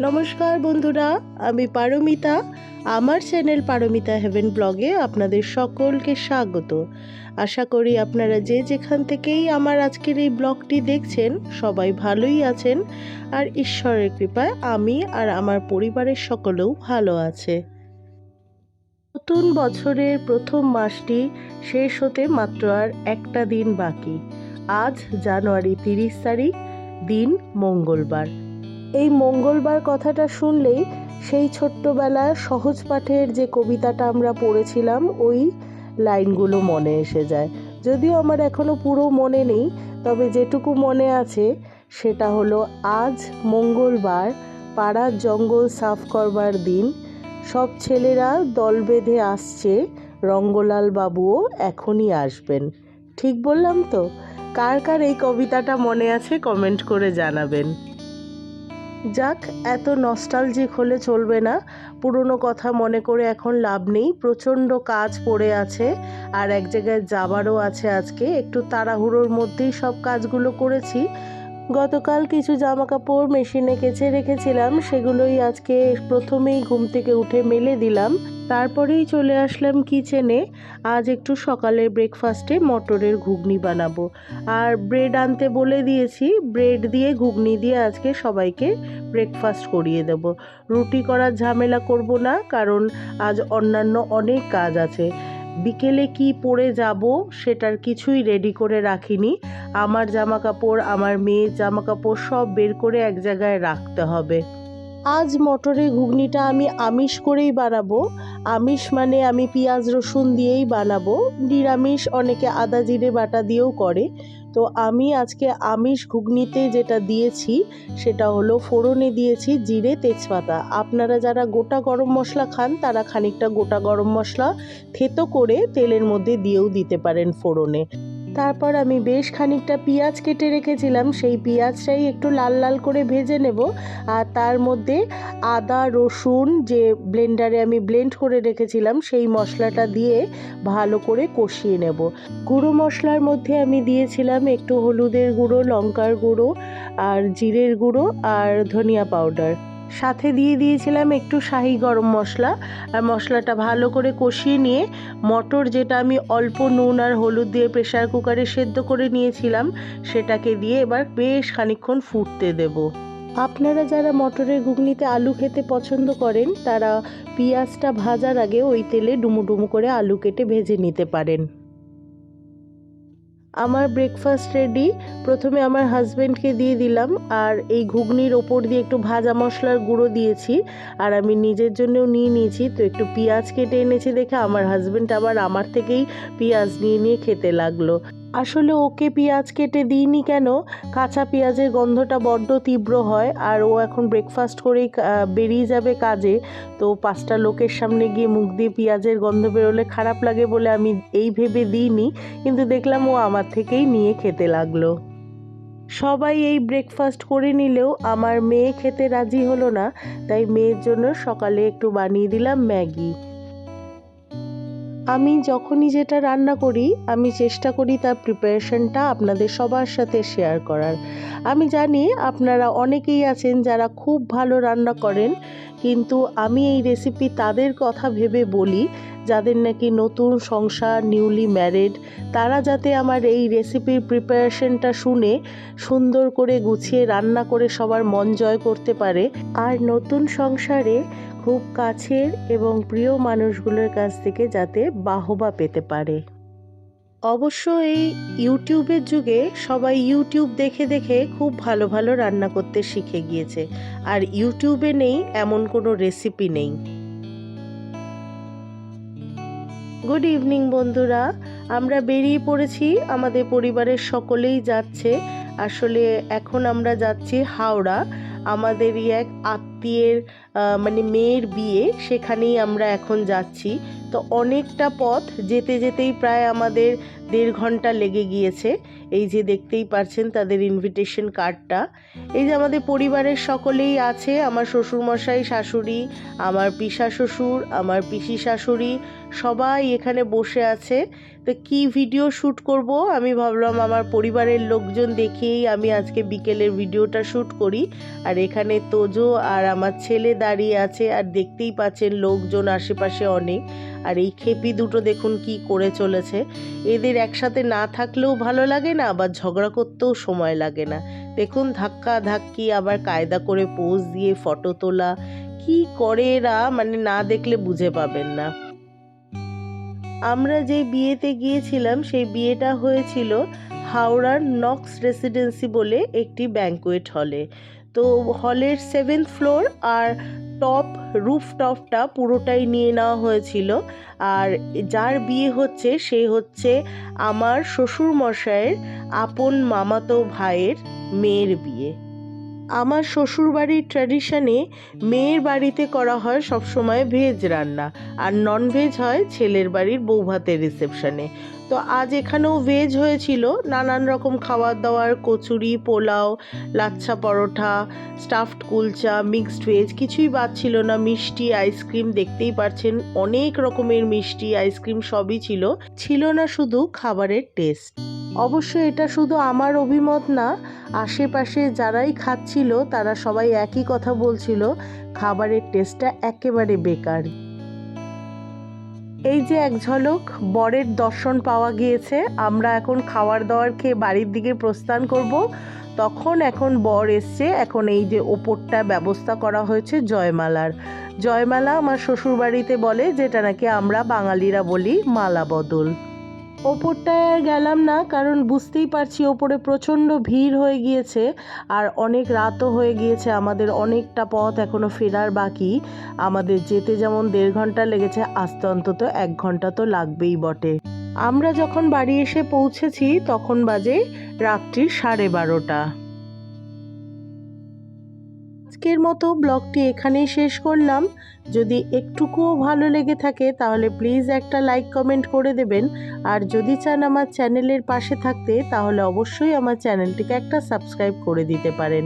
নমস্কার বন্ধুরা, আমি পারমিতা। আমার চ্যানেল পারমিতা হেভেন ব্লগে আপনাদের সকলকে স্বাগত। আশা করি আপনারা যে যেখান থেকেই আমার আজকের এই ব্লগটি দেখছেন, সবাই ভালোই আছেন। আর ঈশ্বরের কৃপায় আমি আর আমার পরিবারের সকলেও ভালো আছে। নতুন বছরের প্রথম মাসটি শেষ হতে মাত্র আর একটা দিন বাকি। আজ জানুয়ারি তিরিশ তারিখ, দিন মঙ্গলবার। এই মঙ্গলবার কথাটা শুনলেই সেই ছোট্টবেলার সহজ পাঠের যে কবিতাটা আমরা পড়েছিলাম, ওই লাইনগুলো মনে এসে যায়। যদিও আমার এখনও পুরো মনে নেই, তবে যেটুকু মনে আছে, সেটা হলো আজ মঙ্গলবার, পাড়ার জঙ্গল সাফ করবার দিন, সব ছেলেরা দল বেঁধে আসছে, রঙ্গলাল বাবুও এখনই আসবেন। ঠিক বললাম তো? কার কার এই কবিতাটা মনে আছে কমেন্ট করে জানাবেন। যাক, এত নস্টালজিক হলে চলবে না। পুরনো কথা মনে করে এখন লাভ নেই। প্রচণ্ড কাজ পড়ে আছে আর এক জায়গায় যাবারও আছে আজকে। একটু তাড়াহুড়োর মধ্যেই সব কাজগুলো করেছি। গতকাল কিছু জামা কাপড় মেশিনে কেচে রেখেছিলাম, সেগুলোই আজকে প্রথমেই ঘুম থেকে উঠে মেলে দিলাম। তারপরেই চলে আসলাম কিচেনে। আজ একটু সকালে ব্রেকফাস্টে মটরের ঘুগনি বানাবো। আর ব্রেড আনতে বলে দিয়েছি, ব্রেড দিয়ে ঘুগনি দিয়ে আজকে সবাইকে ব্রেকফাস্ট করিয়ে দেব। রুটি করার ঝামেলা করব না, কারণ আজ অন্যান্য অনেক কাজ আছে। বিকেলে কি পরে যাব সেটার কিছুই রেডি করে রাখিনি। আমার জামা কাপড় আমার মেয়ের জামা কাপড় সব বের করে এক জায়গায় রাখতে হবে। আজ মটরের ঘুগনিটা আমি আমিষ করেই বানাবো। আমিষ মানে আমি পেঁয়াজ রসুন দিয়েই বানাবো। নিরামিষ অনেকে আদা, জিরে, বাটা দিয়েও করে। তো আমি আজকে আমিষ ঘুগনিতে যেটা দিয়েছি, সেটা হলো ফোড়নে দিয়েছি জিরে তেজপাতা। আপনারা যারা গোটা গরম মশলা খান, তারা খানিকটা গোটা গরম মশলা থেতো করে তেলের মধ্যে দিয়েও দিতে পারেন ফোড়নে। তারপর আমি বেশ খানিকটা পেঁয়াজ কেটে রেখেছিলাম, সেই পেঁয়াজটাই একটু লাল লাল করে ভেজে নেব। আর তার মধ্যে আদা, রসুন যে ব্লেন্ডারে আমি ব্লেন্ড করে রেখেছিলাম, সেই মশলাটা দিয়ে ভালো করে কষিয়ে নেব। গুঁড়ো মশলার মধ্যে আমি দিয়েছিলাম একটু হলুদের গুঁড়ো, লঙ্কার গুঁড়ো আর জিরের গুঁড়ো আর ধনিয়া পাউডার। সাথে দিয়ে দিয়েছিলাম একটু শাহি গরম মশলা। আর মশলাটা ভালো করে কষিয়ে নিয়ে মটর যেটা আমি অল্প নুন আর হলুদ দিয়ে প্রেশার কুকারে সেদ্ধ করে নিয়েছিলাম, সেটাকে দিয়ে এবার বেশ খানিকক্ষণ ফুটতে দেব। আপনারা যারা মটরের ঘুগনিতে আলু খেতে পছন্দ করেন, তারা পেঁয়াজটা ভাজার আগে ওই তেলে ডুমু ডুমু করে আলু কেটে ভেজে নিতে পারেন। আমার ব্রেকফাস্ট রেডি প্রথমে আমার হাজব্যান্ডকে দিয়ে দিলাম আর এই ঘুগনির ওপর দিয়ে একটু ভাজা মশলার গুঁড়ো দিয়েছি আর আমি নিজের জন্যও নিয়ে নিয়েছি। তো একটু পেঁয়াজ কেটে এনেছি দেখে আমার হাজব্যান্ড আবার আমার থেকেই পেঁয়াজ নিয়ে নিয়ে খেতে লাগল। আসলে ওকে পেঁয়াজ কেটে দিইনি কেন? কাঁচা পেঁয়াজের গন্ধটা বড্ড তীব্র হয় আর ও এখন ব্রেকফাস্ট করেই বেরিয়ে যাবে কাজে। তো পাঁচটা লোকের সামনে গিয়ে মুখ দিয়ে পেঁয়াজের গন্ধ বেরোলে খারাপ লাগে বলে আমি এই ভেবে দিইনি। কিন্তু দেখলাম ও আমার থেকেই নিয়ে খেতে লাগল। সবাই এই ব্রেকফাস্ট করে নিলেও আমার মেয়ে খেতে রাজি হলো না, তাই মেয়ের জন্য সকালে একটু বানিয়ে দিলাম ম্যাগি। আমি যখনই যেটা রান্না করি, আমি চেষ্টা করি তার প্রিপারেশনটা আপনাদের সবার সাথে শেয়ার করার। আমি জানি আপনারা অনেকেই আছেন যারা খুব ভালো রান্না করেন, কিন্তু আমি এই রেসিপি তাদের কথা ভেবে বলি যাদের নাকি নতুন সংসার নিউলি ম্যারেড তারা যাতে আমার এই রেসিপির প্রিপারেশনটা শুনে সুন্দর করে গুছিয়ে রান্না করে সবার মন জয় করতে পারে। আর নতুন সংসারে খুব কাছের এবং প্রিয় মানুষগুলোর কাছ থেকে যাতে বাহবা পেতে পারে। অবশ্য এই ইউটিউবের যুগে সবাই ইউটিউব দেখে দেখে খুব ভালো ভালো রান্না করতে শিখে গিয়েছে। আর ইউটিউবে নেই, এমন কোনো রেসিপি নেই। গুড ইভিনিং বন্ধুরা। আমরা বেরিয়ে পড়েছি। আমাদের পরিবারের সকলেই যাচ্ছে। আসলে এখন আমরা যাচ্ছি হাওড়া। আমাদেরই এক আহ, মানে মেয়ের বিয়ে সেখানেই আমরা এখন যাচ্ছি। তো অনেকটা পথ যেতে যেতেই প্রায় আমাদের দেড় ঘণ্টা লেগে গিয়েছে। এই যে দেখতেই পারছেন তাদের ইনভিটেশন কার্ডটা এই যে আমাদের পরিবারের সকলেই আছে আমার শ্বশুরমশাই শাশুড়ি আমার পিসা শ্বশুর আমার পিসি শাশুড়ি সবাই এখানে বসে আছে। তো কি ভিডিও শ্যুট করব? আমি ভাবলাম আমার পরিবারের লোকজন দেখেই আমি আজকে বিকেলের ভিডিওটা শ্যুট করি। আর এখানে তোজো আর আমার ছেলে দাঁড়িয়ে আছে আর দেখতেই পাচ্ছেন লোকজন আশেপাশে অনেক। আর এই খেপি দুটো দেখুন কি করে চলেছে। এদের একসাথে না থাকলেও ভালো লাগে না, আবার ঝগড়া করতেও সময় লাগে না। দেখুন ধাক্কা ধাক্কি আবার কায়দা করে পোজ দিয়ে ফটো তোলা। কি করে এরা মানে না দেখলে বুঝে পাবেন না। আমরা যে বিয়েতে গিয়েছিলাম, সেই বিয়েটা হয়েছিল হাওড়ার নক্স রেসিডেন্সি বলে একটি ব্যাঙ্কোয়েট হলে। তো হলের সেভেন্থ ফ্লোর আর টপ রুফ টপটা পুরোটাই নিয়ে নেওয়া হয়েছিল। আর যার বিয়ে হচ্ছে, সে হচ্ছে আমার শ্বশুর মশাইয়ের আপন মামাতো ভাইয়ের মেয়ের বিয়ে। আমার শ্বশুরবাড়ির ট্র্যাডিশনে মেয়ের বাড়িতে করা হয় সবসময় ভেজ রান্না, আর নন ভেজ হয় ছেলের বাড়ির বৌভাতের রিসেপশনে তো আজ এখানেও ভেজ হয়েছিল। নানান রকম খাবার দাবার, kachori, pulao, lachha paratha stuffed kulcha mixed veg কিছুই বাদ ছিল না। মিষ্টি আইসক্রিম দেখতেই পারছেন, অনেক রকমের মিষ্টি আইসক্রিম সবই ছিল। ছিল না শুধু খাবারের টেস্ট অবশ্য এটা শুধু আমার অভিমত না, আশেপাশে যারাই খাচ্ছিল, তারা সবাই একই কথা বলছিল, খাবারের টেস্টটা একেবারে বেকার। এই যে এক ঝলক, বরের দর্শন পাওয়া গিয়েছে। আমরা এখন খাওয়ার দাওয়ার খেয়ে বাড়ির দিকে প্রস্থান করব। তখন এখন বর এসছে। এখন এই যে ওপরটা ব্যবস্থা করা হয়েছে জয়মালার। জয়মালা আমার শ্বশুরবাড়িতে বলে, যেটা নাকি আমরা বাঙালিরা বলি মালা বদল। ওপরটায় আর গেলাম না, কারণ বুঝতেই পারছি ওপরে প্রচণ্ড ভিড় হয়ে গিয়েছে আর অনেক রাতও হয়ে গিয়েছে, আমাদের অনেকটা পথ এখনও ফেরার বাকি। আমাদের যেতে যেমন দেড় ঘণ্টা লেগেছে, আস্তে অন্তত এক ঘণ্টা তো লাগবেই বটে। আমরা যখন বাড়ি এসে পৌঁছেছি, তখন বাজে রাত্রি সাড়ে বারোটা। আজকের মতো ব্লগটি এখানেই শেষ করলাম। যদি একটুকুও ভালো লেগে থাকে, তাহলে প্লিজ একটা লাইক কমেন্ট করে দেবেন। আর যদি চান আমার চ্যানেলের পাশে থাকতে, তাহলে অবশ্যই আমার চ্যানেলটিকে একটা সাবস্ক্রাইব করে দিতে পারেন।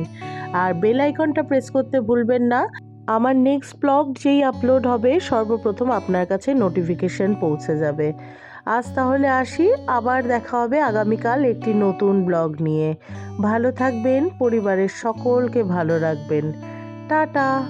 আর বেল আইকনটা প্রেস করতে ভুলবেন না। আমার নেক্সট ব্লগ যেই আপলোড হবে, সর্বপ্রথম আপনার কাছে নোটিফিকেশন পৌঁছে যাবে। আজ তাহলে আসি, আবার দেখা হবে আগামীকাল একটি নতুন ব্লগ নিয়ে। ভালো থাকবেন, পরিবারের সকলকে ভালো রাখবেন। টাটা।